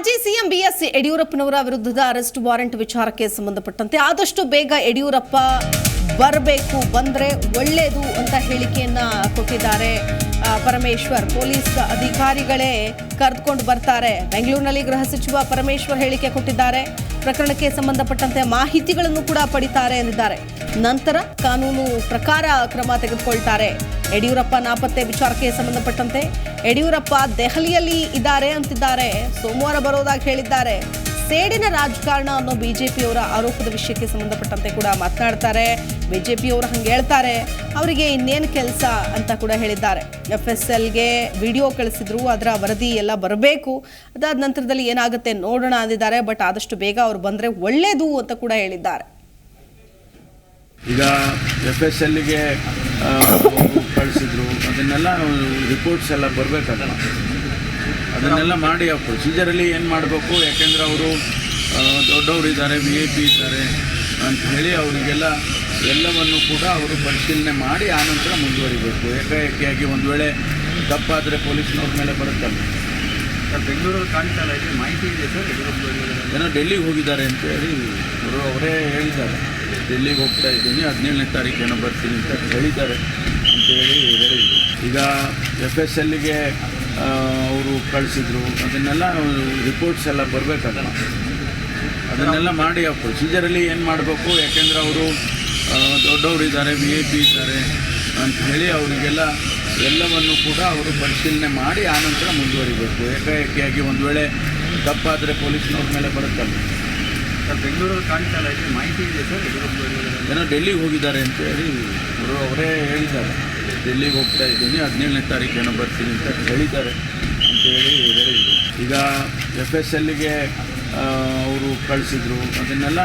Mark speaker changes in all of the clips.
Speaker 1: ಮಾಜಿ CM BS ಯಡಿಯೂರಪ್ಪನವರ ವಿರುದ್ಧದ ಅರೆಸ್ಟ್ ವಾರೆಂಟ್ ವಿಚಾರಕ್ಕೆ ಸಂಬಂಧಪಟ್ಟಂತೆ ಆದಷ್ಟು ಬೇಗ ಯಡಿಯೂರಪ್ಪ ಬರಬೇಕು, ಬಂದ್ರೆ ಒಳ್ಳೇದು ಅಂತ ಹೇಳಿಕೆಯನ್ನ ಕೊಟ್ಟಿದ್ದಾರೆ. ಪರಮೇಶ್ವರ್. ಪೊಲೀಸ್ ಅಧಿಕಾರಿಗಳೇ ಕರೆದುಕೊಂಡು ಬರ್ತಾರೆ. ಬೆಂಗಳೂರಿನಲ್ಲಿ ಗೃಹ ಸಚಿವ ಪರಮೇಶ್ವರ್ ಹೇಳಿಕೆ ಕೊಟ್ಟಿದ್ದಾರೆ. ಪ್ರಕರಣಕ್ಕೆ ಸಂಬಂಧಪಟ್ಟಂತೆ ಮಾಹಿತಿಗಳನ್ನು ಕೂಡ ಪಡಿತಾರೆ ಎಂದಿದ್ದಾರೆ. ನಂತರ ಕಾನೂನು ಪ್ರಕಾರ ಕ್ರಮ ತೆಗೆದುಕೊಳ್ತಾರೆ. ಯಡಿಯೂರಪ್ಪ ನಾಪತ್ತೆ ವಿಚಾರಕ್ಕೆ ಸಂಬಂಧಪಟ್ಟಂತೆ ಯಡಿಯೂರಪ್ಪ ದೆಹಲಿಯಲ್ಲಿ ಇದ್ದಾರೆ ಅಂತಿದ್ದಾರೆ. ಸೋಮವಾರ ಬರೋದಾಗಿ ಹೇಳಿದ್ದಾರೆ. ಸೇಡಿನ ರಾಜಕಾರಣ ಅನ್ನೋ ಬಿಜೆಪಿಯವರ ಆರೋಪದ ವಿಷಯಕ್ಕೆ ಸಂಬಂಧಪಟ್ಟಂತೆ ಕೂಡ ಮಾತನಾಡ್ತಾರೆ. ಬಿಜೆಪಿಯವರು ಹಂಗೆ ಹೇಳ್ತಾರೆ. ಅವರಿಗೆ ಇನ್ನೇನು ಕೆಲಸ ಅಂತ ಕೂಡ ಹೇಳಿದ್ದಾರೆ. ಎಫ್ ಎಸ್ ಎಲ್ಗೆ ವಿಡಿಯೋ ಕಳಿಸಿದ್ರು, ಅದರ ವರದಿ ಎಲ್ಲ ಬರಬೇಕು. ಅದಾದ ನಂತರದಲ್ಲಿ ಏನಾಗುತ್ತೆ ನೋಡೋಣ ಅಂದಿದ್ದಾರೆ. ಬಟ್ ಆದಷ್ಟು ಬೇಗ ಅವ್ರು ಬಂದರೆ ಒಳ್ಳೇದು ಅಂತ ಕೂಡ ಹೇಳಿದ್ದಾರೆ.
Speaker 2: ಈಗ ಎಫ್ ಎಸ್ ಎಲ್ಗೆ ಕಳಿಸಿದ್ರು. ಅದನ್ನೆಲ್ಲ ರಿಪೋರ್ಟ್ಸ್ ಎಲ್ಲ ಬರಬೇಕಲ್ಲ ಅದನ್ನೆಲ್ಲ ಮಾಡಿ ಆ ಪ್ರೊಸೀಜರಲ್ಲಿ ಏನು ಮಾಡಬೇಕು? ಯಾಕೆಂದರೆ ಅವರು ದೊಡ್ಡವರು ಇದ್ದಾರೆ ವಿ ಐ ಪಿ ಇದ್ದಾರೆ ಅಂತ ಹೇಳಿ ಅವರಿಗೆಲ್ಲ ಎಲ್ಲವನ್ನು ಕೂಡ ಅವರು ಪರಿಶೀಲನೆ ಮಾಡಿ ಆನಂತರ ಮುಂದುವರಿಬೇಕು. ಏಕಾಏಕಿಯಾಗಿ ಒಂದು ವೇಳೆ ತಪ್ಪಾದರೆ ಪೊಲೀಸ್ನವ್ರ ಮೇಲೆ ಬರುತ್ತಲ್ಲ.
Speaker 3: ಸರ್ ಬೆಂಗಳೂರಲ್ಲಿ ಕಾಣ್ತಾ ಇದೆ ಮಾಹಿತಿ ಇದೆ ಸರ್
Speaker 2: ಏನೋ ಡೆಲ್ಲಿಗೆ ಹೋಗಿದ್ದಾರೆ ಅಂತ ಹೇಳಿ ಅವರು ಅವರೇ ಹೇಳಿದ್ದಾರೆ. ಡೆಲ್ಲಿಗೆ ಹೋಗ್ತಾ ಇದ್ದೀನಿ ಹದಿನೇಳನೇ ತಾರೀಕೇನೋ ಬರ್ತೀನಿ ಅಂತ ಹೇಳಿದ್ದಾರೆ ಅಂತ ಹೇಳಿ ಹೇಳಿದ್ರು. ಈಗ ಎಫ್ ಎಸ್ ಎಲ್ಗೆ ಅವರು ಕಳಿಸಿದ್ರು. ಅದನ್ನೆಲ್ಲ ರಿಪೋರ್ಟ್ಸ್ ಎಲ್ಲ ಬರಬೇಕಲ್ಲ ಅದನ್ನೆಲ್ಲ ಮಾಡಿ ಆ ಪ್ರೊಸೀಜರಲ್ಲಿ ಏನು ಮಾಡಬೇಕು? ಯಾಕೆಂದರೆ ಅವರು ದೊಡ್ಡವರು ಇದ್ದಾರೆ ವಿ ಐ ಪಿ ಇದ್ದಾರೆ ಅಂತ ಹೇಳಿ ಅವರಿಗೆಲ್ಲ ಎಲ್ಲವನ್ನು ಕೂಡ ಅವರು ಪರಿಶೀಲನೆ ಮಾಡಿ ಆನಂತರ ಮುಂದುವರಿಬೇಕು. ಏಕಾಏಕಿಯಾಗಿ ಒಂದು ವೇಳೆ ತಪ್ಪಾದರೆ ಪೊಲೀಸ್ನವ್ರ ಮೇಲೆ ಬರುತ್ತಲ್ಲ.
Speaker 3: ಸರ್ ಬೆಂಗಳೂರಲ್ಲಿ ಕಾಣಿಸಲ್ಲ ಇದೆ ಮಾಹಿತಿ ಇದೆ ಸರ್.
Speaker 2: ಏನೋ ಡೆಲ್ಲಿಗೆ ಹೋಗಿದ್ದಾರೆ ಅಂತ ಹೇಳಿ ಅವರು ಅವರೇ ಹೇಳಿದ್ದಾರೆ. ಡೆಲ್ಲಿಗೆ ಹೋಗ್ತಾ ಇದ್ದೀನಿ. ಹದಿನೇಳನೇ ತಾರೀಕೇನೋ ಬರ್ತೀನಿ ಅಂತ ಹೇಳಿದ್ದಾರೆ ಅಂತ ಹೇಳಿ ಹೇಳಿದ್ರು. ಈಗ ಎಫ್ ಎಸ್ ಎಲ್ಗೆ ಅವರು ಕಳಿಸಿದ್ರು. ಅದನ್ನೆಲ್ಲ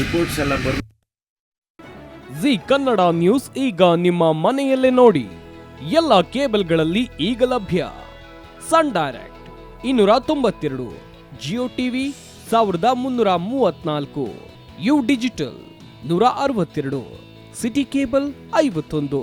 Speaker 2: ರಿಪೋರ್ಟ್ಸ್ ಎಲ್ಲ ಬರ್
Speaker 4: ಜಿ ಕನ್ನಡ ನ್ಯೂಸ್ ಈಗ ನಿಮ್ಮ ಮನೆಯಲ್ಲೇ ನೋಡಿ. ಎಲ್ಲ ಕೇಬಲ್ಗಳಲ್ಲಿ ಈಗ ಲಭ್ಯ. ಸನ್ ಡೈರೆಕ್ಟ್ ಇನ್ನೂರ ತೊಂಬತ್ತೆರಡು, ಜಿಯೋ ಟಿವಿ ಸಾವಿರದ ಮುನ್ನೂರ ಮೂವತ್ನಾಲ್ಕು ಯು ಡಿಜಿಟಲ್ ನೂರ ಅರವತ್ತೆರಡು, ಸಿಟಿ ಕೇಬಲ್ ಐವತ್ತೊಂದು.